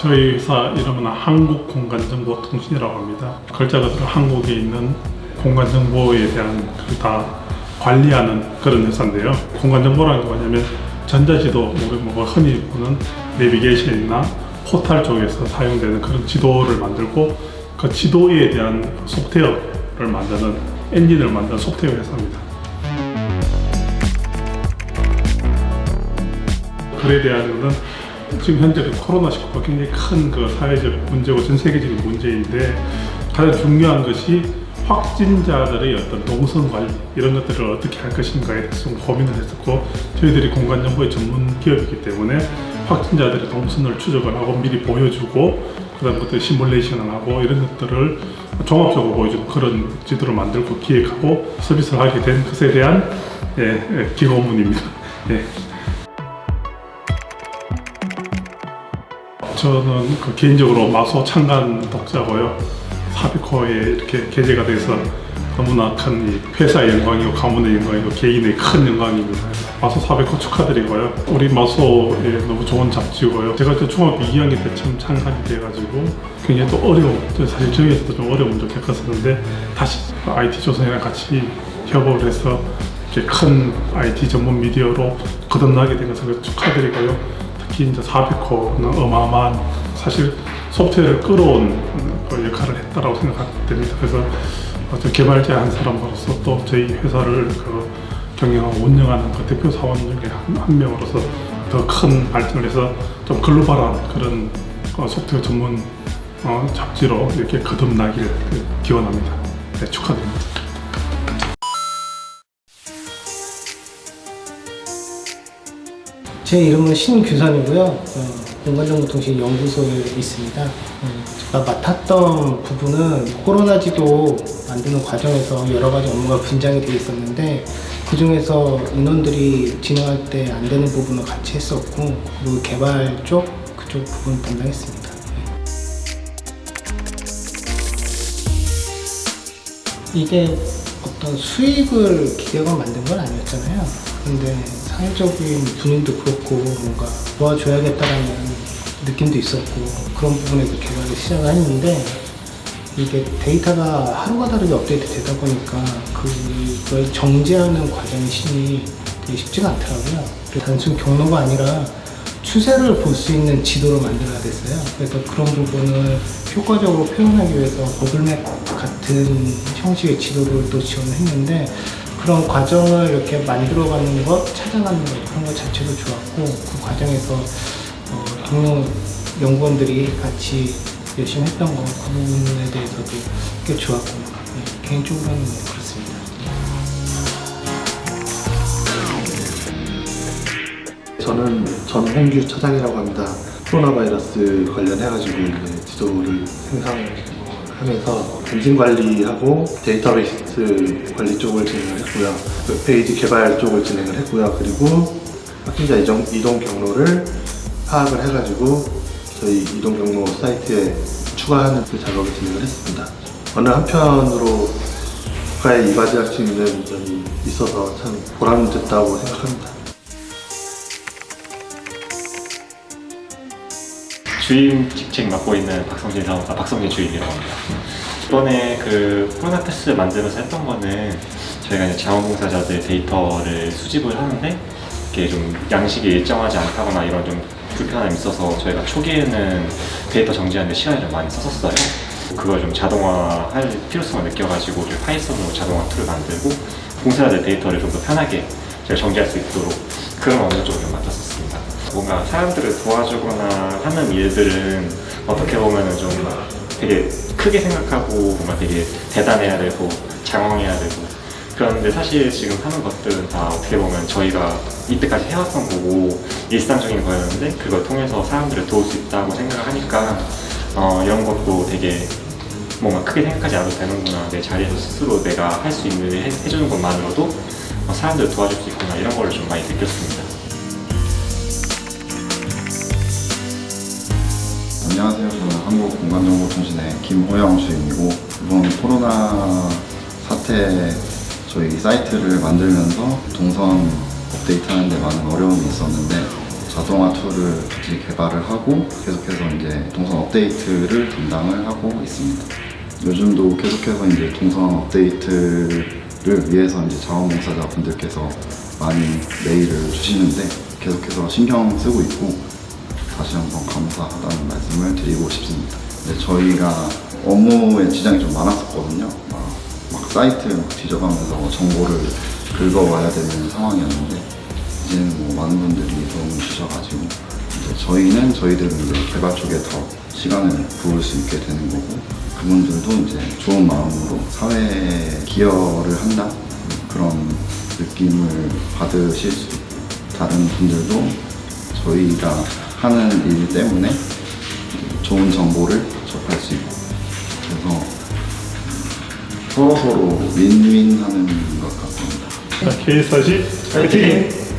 저희 회사 이름은 한국공간정보통신이라고 합니다. 글자 그대로 한국에 있는 공간정보에 대한 그다 관리하는 그런 회사인데요. 공간정보라는 게 뭐냐면 전자지도 우리 뭐 흔히 보는 내비게이션이나 포탈 쪽에서 사용되는 그런 지도를 만들고 그 지도에 대한 소프트웨어를 만드는 엔진을 만드는 소프트웨어 회사입니다. 글에 대한 거는 지금 현재 그 코로나19가 굉장히 큰 그 사회적 문제고 전 세계적인 문제인데 가장 중요한 것이 확진자들의 어떤 동선 관리 이런 것들을 어떻게 할 것인가에 대해서 좀 고민을 했었고 저희들이 공간 정보의 전문 기업이기 때문에 확진자들의 동선을 추적을 하고 미리 보여주고 그다음부터 시뮬레이션을 하고 이런 것들을 종합적으로 보여주는 그런 지도를 만들고 기획하고 서비스를 하게 된 것에 대한 예, 예, 기고문입니다. 예. 저는 그 개인적으로 마소 창간 독자고요. 사비코에 이렇게 게재가 돼서 너무나 큰이 회사의 영광이고 가문의 영광이고 개인의 큰 영광입니다. 마소 사비코 축하드리고요. 우리 마소에 너무 좋은 잡지고요. 제가 저 중학교 2학년 때 처음 창간이 돼가지고 굉장히 또 어려움, 저 사실 저희에서도 좀 어려움을 좀 겪었었는데 다시 IT 조선이랑 같이 협업을 해서 이렇게 큰 IT 전문 미디어로 거듭나게 된 것을 축하드리고요. 이제 400호는 어마어마한 사실 소프트웨어를 끌어온 그 역할을 했다라고 생각됩니다. 그래서 개발자 한 사람으로서 또 저희 회사를 그 경영하고 운영하는 그 대표 사원 중에 한, 한 명으로서 더 큰 발전을 해서 좀 글로벌한 그런 어, 소프트웨어 전문 어, 잡지로 이렇게 거듭나길 그 기원합니다. 네, 축하드립니다. 제 이름은 신규선이고요. 어, 공간정보통신 연구소에 있습니다. 어, 제가 맡았던 부분은 코로나지도 만드는 과정에서 여러 가지 업무가 분장이 되어 있었는데 그 중에서 인원들이 진행할 때 안 되는 부분을 같이 했었고 그리고 개발 쪽 그쪽 부분 담당했습니다. 이게 어떤 수익을 기대가 만든 건 아니었잖아요. 근데 사회적인 분위기도 그렇고 뭔가 도와줘야겠다라는 느낌도 있었고 그런 부분에서 개발을 시작을 했는데 이게 데이터가 하루가 다르게 업데이트 되다 보니까 그걸 정지하는 과정의 신이 되게 쉽지가 않더라고요. 단순 경로가 아니라 추세를 볼 수 있는 지도를 만들어야 됐어요. 그래서 그런 부분을 효과적으로 표현하기 위해서 버블맵 같은 형식의 지도를 또 지원을 했는데 그런 과정을 이렇게 만들어가는 것, 찾아가는 것 그런 것 자체도 좋았고 그 과정에서 어, 동료 연구원들이 같이 열심히 했던 거 그 부분에 대해서도 꽤 좋았고 네, 개인적으로는 그렇습니다. 저는 전홍규 차장이라고 합니다. 코로나 바이러스 관련해가지고 이제 지도를 생산하면서 엔진 관리하고 데이터베이스 관리 쪽을 진행을 했고요. 웹페이지 개발 쪽을 진행을 했고요. 그리고 확진자 이동, 이동 경로를 파악을 해가지고 저희 이동 경로 사이트에 추가하는 그 작업을 진행을 했습니다. 어느 한편으로 국가에 이바지할 수 있는 점이 있어서 참 보람됐다고 생각합니다. 주임 직책 맡고 있는 박성진 사원과 박성진 주임이라고 합니다. 이번에 그 코로나 패스 만들면서 했던 거는 저희가 이제 자원봉사자들 데이터를 수집을 하는데 이게 좀 양식이 일정하지 않다거나 이런 좀 불편함이 있어서 저희가 초기에는 데이터 정지하는데 시간을 좀 많이 썼었어요. 그걸 좀 자동화할 필요성을 느껴가지고 파이썬으로 자동화 툴을 만들고 봉사자들 데이터를 좀 더 편하게 저희가 정지할 수 있도록 그런 업무 쪽을 좀 맡았었습니다. 뭔가 사람들을 도와주거나 하는 일들은 어떻게 보면은 좀 되게 크게 생각하고 뭔가 되게 대단해야 되고 장황해야 되고. 그런데 사실 지금 하는 것들은 다 어떻게 보면 저희가 이때까지 해왔던 거고 일상적인 거였는데 그걸 통해서 사람들을 도울 수 있다고 생각을 하니까 어, 이런 것도 되게 뭔가 크게 생각하지 않아도 되는구나. 내 자리에서 스스로 내가 할 수 있는 일 해, 해주는 것만으로도 어, 사람들을 도와줄 수 있구나. 이런 거를 좀 많이 느꼈습니다. 안녕하세요. 저는 한국공간정보통신의 김호영 주임이고 이번 코로나 사태 저희 사이트를 만들면서 동선 업데이트하는 데 많은 어려움이 있었는데 자동화 툴을 같이 개발을 하고 계속해서 이제 동선 업데이트를 담당을 하고 있습니다. 요즘도 계속해서 이제 동선 업데이트를 위해서 이제 자원봉사자 분들께서 많이 메일을 주시는데 계속해서 신경 쓰고 있고 다시 한번 감사하다는 말씀을 드리고 싶습니다. 네, 저희가 업무에 지장이 좀 많았었거든요. 막, 막 사이트 막 뒤져가면서 정보를 긁어와야 되는 상황이었는데 이제는 뭐 많은 분들이 도움을 주셔가지고 이제 저희는 저희들은 이제 개발 쪽에 더 시간을 부을 수 있게 되는 거고 그분들도 이제 좋은 마음으로 사회에 기여를 한다 그런 느낌을 받으실 수 있고 다른 분들도 저희가 하는 일 때문에 좋은 정보를 접할 수 있고 그래서 서로 서로 윈윈하는 것 같습니다. 자, K40 파이팅!